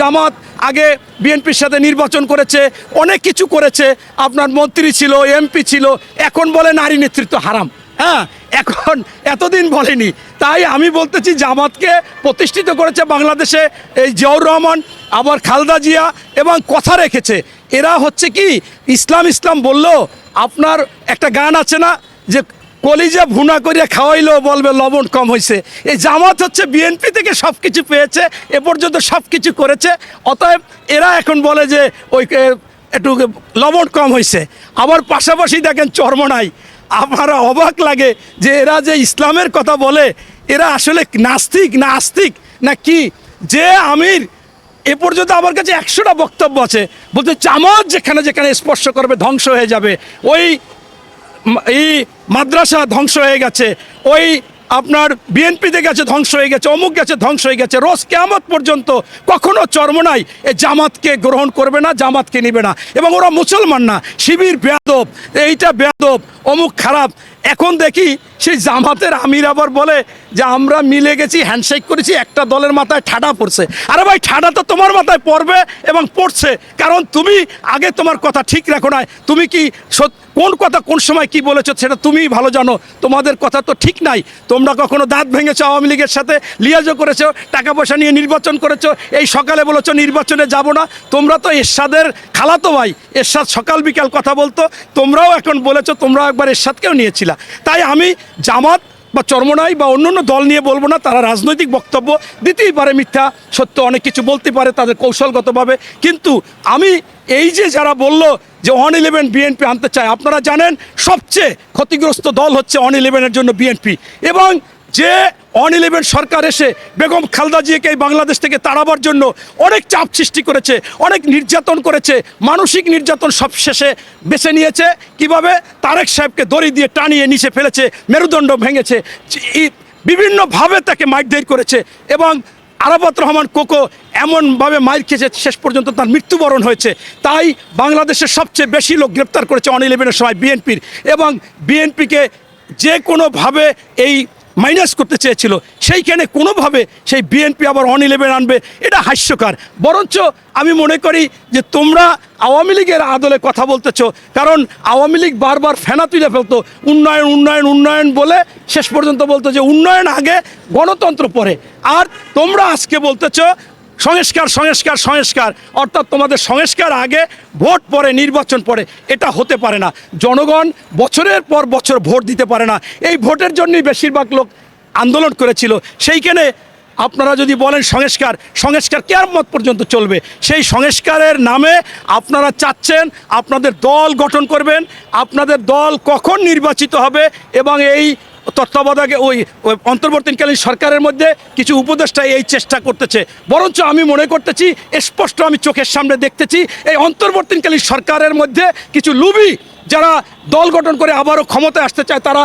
জামাত আগে বিএনপির সাথে নির্বাচন করেছে, অনেক কিছু করেছে। আপনার মন্ত্রী ছিল, এমপি ছিল, এখন বলে নারী নেতৃত্ব হারাম। হ্যাঁ এখন এতদিন বলেনি। তাই আমি বলতেছি জামাতকে প্রতিষ্ঠিত করেছে বাংলাদেশে এই জিয়াউর রহমান, আবার খালদা জিয়া এবং কথা রেখেছে। এরা হচ্ছে কি, ইসলাম ইসলাম বলল, আপনার একটা গান আছে না, যে কলিজা ভুনা করিয়া খাওয়াইলেও বলবে লবণ কম হয়েছে এই জামাত হচ্ছে বিএনপি থেকে সব কিছু পেয়েছে, এ পর্যন্ত সব কিছু করেছে। অতএব এরা এখন বলে যে ওই একটু লবণ কম হয়েছে আবার পাশাপাশি দেখেন চর্মনাই আপনারা অবাক লাগে যে এরা যে ইসলামের কথা বলে, এরা আসলে নাস্তিক না আস্তিক না কি? যে আমির, এ পর্যন্ত আমার কাছে একশোটা বক্তব্য আছে। বলতে জামাত যেখানে যেখানে স্পর্শ করবে ধ্বংস হয়ে যাবে। ওই এই মাদ্রাসা ধ্বংস হয়ে গেছে। ওই আপনার বিএনপিতে গেছে ধ্বংস হয়ে গেছে, অমুক গেছে ধ্বংস হয়ে গেছে। রোজ কেয়ামত পর্যন্ত কখনো চর্মনাই এ জামাতকে গ্রহণ করবে না, জামাতকে নিবে না। এবং ওরা মুসলমান না। শিবির বেয়াদব, এইটা বেয়াদব, অমুক খারাপ। এখন দেখি সেই জামাতের আমির আবার বলে যে আমরা মিলে গেছি হ্যান্ডশেক করেছি, একটা দলের মাথায় ঠাডা পড়ছে। আরে ভাই, ঠাডা তো তোমার মাথায় পড়বে এবং পড়ছে। কারণ তুমি আগে তোমার কথা ঠিক রাখো না তুমি কি কোন কথা কোন সময় কি বলেছ সেটা তুমিই ভালো জানো। তোমাদের কথা তো ঠিক নাই। তোমরা কখনো দাঁত ভেঙেছো আওয়ামী লীগের সাথে লিয়াজও করেছ, টাকা পয়সা নিয়ে নির্বাচন করেছ, এই সকালে বলেছ নির্বাচনে যাব না। তোমরা তো এরশাদের খালাতো ভাই। এরশাদ সকাল বিকাল কথা বলতো। তোমরাও এখন বলেছ, তোমরাও একবার এরশাদকেও নিয়েছিলা। তাই আমি জামাত বা চর্মনাই বা অন্য অন্য দল নিয়ে বলব না, তারা রাজনৈতিক বক্তব্য দিতেই পারে মিথ্যা, সত্য, অনেক কিছু বলতে পারে তাদের কৌশলগতভাবে। কিন্তু আমি এই যে যারা বলল যে ওয়ান ইলেভেন বিএনপি আনতে চায়, আপনারা জানেন সবচেয়ে ক্ষতিগ্রস্ত দল হচ্ছে অন ইলেভেনের জন্য বিএনপি। এবং যে অন ইলেভেন সরকার এসে বেগম খালদা জিয়াকে এই বাংলাদেশ থেকে তাড়াবার জন্য অনেক চাপ সৃষ্টি করেছে, অনেক নির্যাতন করেছে, মানসিক নির্যাতন সব শেষে বেছে নিয়েছে। কীভাবে? তারেক সাহেবকে দড়ি দিয়ে টানিয়ে নিচে ফেলেছে, মেরুদণ্ড ভেঙেছে বিভিন্নভাবে তাকে মাইকদের করেছে এবং আরাফাত রহমান কোকো এমনভাবে মাইর খেয়েছে, শেষ পর্যন্ত তার মৃত্যুবরণ হয়েছে। তাই বাংলাদেশের সবচেয়ে বেশি লোক গ্রেপ্তার করেছে অন ইলেভেনের সময় বিএনপির এবং বিএনপিকে যে কোনোভাবে এই মাইনাস করতে চেয়েছিল, সেইখানে কোনোভাবে সেই বিএনপি আবার অন ইলেভেন আনবে, এটা হাস্যকর। বরঞ্চ আমি মনে করি যে তোমরা আওয়ামী লীগের আদলে কথা বলতেছ, কারণ আওয়ামী লীগ বারবার ফেনা তুলে ফেলতো, উন্নয়ন উন্নয়ন উন্নয়ন বলে শেষ পর্যন্ত বলতো যে উন্নয়ন আগে গণতন্ত্র পরে। আর তোমরা আজকে বলতেছো সংস্কার সংস্কার সংস্কার। অর্থাৎ তোমাদের সংস্কার আগে, ভোট পরে, নির্বাচন পরে। এটা হতে পারে না। জনগণ বছরের পর বছর ভোট দিতে পারে না। এই ভোটের জন্যই বেশিরভাগ লোক আন্দোলন করেছিল। সেইখানে আপনারা যদি বলেন সংস্কার সংস্কার কেয়ামত পর্যন্ত চলবে। সেই সংস্কারের নামে আপনারা চাচ্ছেন আপনাদের দল গঠন করবেন। আপনাদের দল কখন নির্বাচিত হবে এবং এই তত্ত্বাবধায়ক ওই অন্তর্বর্তীকালীন সরকারের মধ্যে কিছু উপদেষ্টা এই চেষ্টা করতেছে। বরঞ্চ আমি মনে করতেছি, স্পষ্ট আমি চোখের সামনে দেখতেছি, এই অন্তর্বর্তীকালীন সরকারের মধ্যে কিছু লুবি যারা দল গঠন করে আবারও ক্ষমতায় আসতে চায় তারা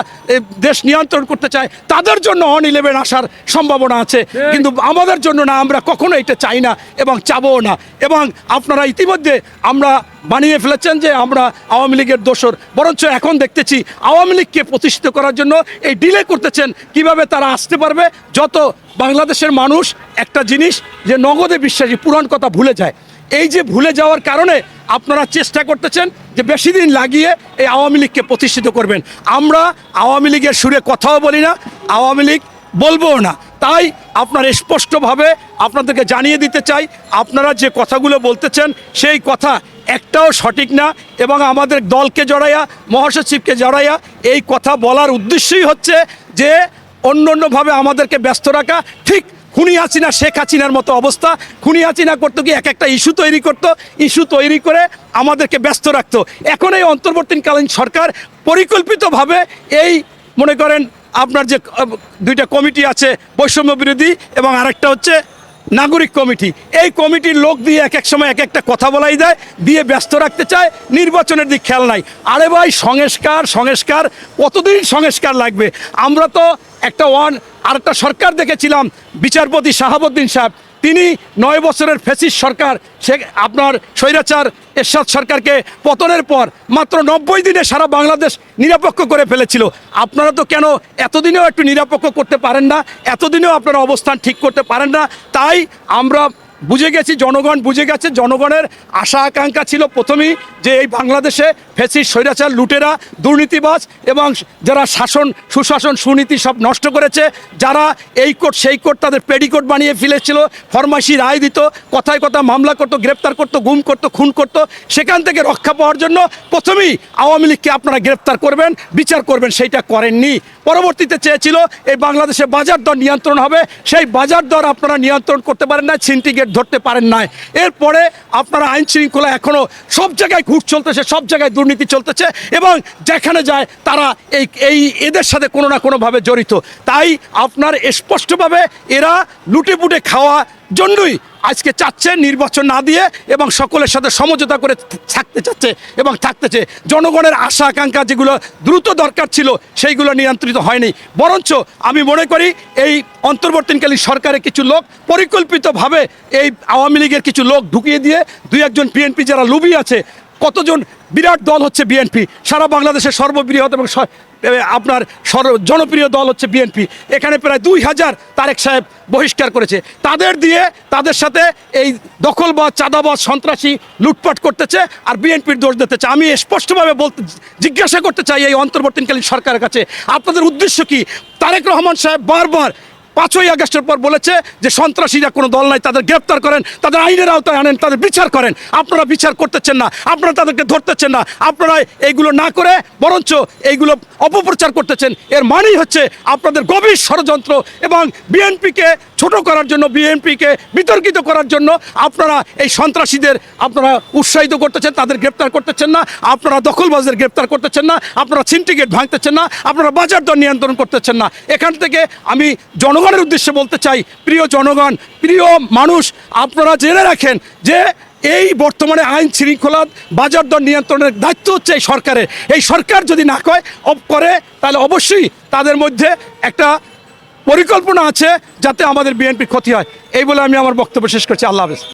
দেশ নিয়ন্ত্রণ করতে চায় তাদের জন্য অন ইলেভেন আসার সম্ভাবনা আছে। কিন্তু আমাদের জন্য না আমরা কখনো এটা চাই না এবং চাবও না। এবং আপনারা ইতিমধ্যে আমরা বানিয়ে ফেলেছেন যে আমরা আওয়ামী লীগের দোসর বরঞ্চ এখন দেখতেছি আওয়ামী লীগকে প্রতিষ্ঠিত করার জন্য এই ডিলে করতেছেন কীভাবে তারা আসতে পারবে। যত বাংলাদেশের মানুষ একটা জিনিস যে নগদে বিশ্বাসী পুরাণ কথা ভুলে যায়। এই যে ভুলে যাওয়ার কারণে আপনারা চেষ্টা করতেছেন যে বেশি দিন লাগিয়ে এই আওয়ামী লীগকে প্রতিষ্ঠিত করবেন। আমরা আওয়ামী লীগের সুরে কথাও বলি না, আওয়ামী লীগ বলবও না। তাই আপনার স্পষ্টভাবে আপনাদেরকে জানিয়ে দিতে চাই, আপনারা যে কথাগুলো বলতেছেন সেই কথা একটাও সঠিক না এবং আমাদের দলকে জড়াইয়া, মহাসচিবকে জড়াইয়া এই কথা বলার উদ্দেশ্যই হচ্ছে যে অন্য অন্যভাবে আমাদেরকে ব্যস্ত রাখা। ঠিক খুনি হাসিনা, শেখ হাসিনার মতো অবস্থা। খুনি হাসিনা করতো কি, এক একটা ইস্যু তৈরি করতো, ইস্যু তৈরি করে আমাদেরকে ব্যস্ত রাখতো। এখন এই অন্তর্বর্তীকালীন সরকার পরিকল্পিতভাবে এই, মনে করেন, আপনার যে দুইটা কমিটি আছে, বৈষম্য বিরোধী এবং আরেকটা হচ্ছে নাগরিক কমিটি। এই কমিটির লোক দিয়ে এক এক সময় এক একটা কথা বলাই দেয়, দিয়ে ব্যস্ত রাখতে চায়, নির্বাচনের দিক খেয়াল নাই। আরে ভাই, সংস্কার সংস্কার, কতদিন সংস্কার লাগবে? আমরা তো একটা ওয়ান আর একটা সরকার দেখেছিলাম, বিচারপতি শাহাবুদ্দিন সাহেব। তিনি নয় বছরের ফেসিস সরকার, সে আপনার স্বৈরাচার এরশাদ সরকারকে পতনের পর মাত্র নব্বই দিনে সারা বাংলাদেশ নিরাপক্ষ করে ফেলেছিল। আপনারা তো কেন এতদিনেও একটু নিরাপক্ষ করতে পারেন না? এতদিনেও আপনারা অবস্থান ঠিক করতে পারেন না? তাই আমরা বুঝে গেছি জনগণ, বুঝে গেছে জনগণের আশা আকাঙ্ক্ষা ছিল প্রথমেই যে এই বাংলাদেশে ফেসিস, স্বৈরাচার, লুটেরা, দুর্নীতিবাজ এবং যারা শাসন, সুশাসন, সুনীতি সব নষ্ট করেছে, যারা এই কোর্ট, সেই কোর্ট তাদের পেডিকোট বানিয়ে ফেলেছিল ফরমাসি রায় দিত, কথায় কথা মামলা করতো, গ্রেপ্তার করতো, গুম করতো, খুন করতো, সেখান থেকে রক্ষা পাওয়ার জন্য প্রথমেই আওয়ামী লীগকে আপনারা গ্রেপ্তার করবেন, বিচার করবেন, সেইটা করেননি। পরবর্তীতে চেয়েছিল, এই বাংলাদেশে বাজার দর নিয়ন্ত্রণ হবে, সেই বাজার দর আপনারা নিয়ন্ত্রণ করতে পারেন না সিন্ডিকেট ধরতে পারেন নাই। এরপরে আপনারা আইন শৃঙ্খলা এখনও সব জায়গায় ঘুষ চলতেছে, সব জায়গায় দুর্নীতি চলতেছে এবং যেখানে যায় তারা এই এই এদের সাথে কোনো না কোনোভাবে জড়িত। তাই আপনার স্পষ্টভাবে এরা লুটেপুটে খাওয়া জন্যই আজকে চাচ্ছে নির্বাচন না দিয়ে এবং সকলের সাথে সমঝোতা করে থাকতে চাচ্ছে এবং থাকতেছে জনগণের আশা আকাঙ্ক্ষা যেগুলো দ্রুত দরকার ছিল, সেইগুলো নিয়ন্ত্রিত হয়নি। বরঞ্চ আমি মনে করি এই অন্তর্বর্তীকালীন সরকারের কিছু লোক পরিকল্পিতভাবে এই আওয়ামী লীগের কিছু লোক ঢুকিয়ে দিয়ে দুই একজন বিএনপি যারা লুবি আছে কতজন বিরাট দল হচ্ছে বিএনপি? সারা বাংলাদেশের সর্ববৃহৎ এবং আপনার সর্ব জনপ্রিয় দল হচ্ছে বিএনপি। এখানে প্রায় দুই হাজার তারেক সাহেব বহিষ্কার করেছে। তাদের দিয়ে তাদের সাথে এই দখলবাজ, চাঁদাবাজ, সন্ত্রাসী লুটপাট করতেছে আর বিএনপির দোষ দিতেছে। আমি স্পষ্টভাবে বলতে জিজ্ঞাসা করতে চাই এই অন্তর্বর্তীকালীন সরকারের কাছে। আপনাদের উদ্দেশ্য কি? তারেক রহমান সাহেব বারবার পাঁচই আগস্টের পর বলেছে যে সন্ত্রাসীরা কোনো দল নাই, তাদের গ্রেপ্তার করেন, তাদের আইনের আওতায় আনেন, তাদের বিচার করেন। আপনারা বিচার করতেছেন না, আপনারা তাদেরকে ধরতেছেন না, আপনারা এইগুলো না করে বরঞ্চ এইগুলো অপপ্রচার করতেছেন। এর মানেই হচ্ছে আপনাদের গভীর ষড়যন্ত্র এবং বিএনপিকে ছোট করার জন্য, বিএনপিকে বিতর্কিত করার জন্য আপনারা এই সন্ত্রাসীদের আপনারা উৎসাহিত করতেছেন, তাদের গ্রেপ্তার করতেছেন না, আপনারা দখলবাজদের গ্রেপ্তার করতেছেন না, আপনারা সিন্ডিকেট ভাঙতেছেন না, আপনারা বাজার দর নিয়ন্ত্রণ করতেছেন না। এখান থেকে আমি জনগণের উদ্দেশ্যে বলতে চাই, প্রিয় জনগণ, প্রিয় মানুষ, আপনারা জেনে রাখেন যে এই বর্তমানে আইন শৃঙ্খলা বাজার দর নিয়ন্ত্রণের দায়িত্ব হচ্ছে এই সরকারের। এই সরকার যদি না কয় করে, তাহলে অবশ্যই তাদের মধ্যে একটা পরিকল্পনা আছে যাতে আমাদের বিএনপির ক্ষতি হয়। এই বলে আমি আমার বক্তব্য শেষ করছি। আল্লাহ হাফেজ।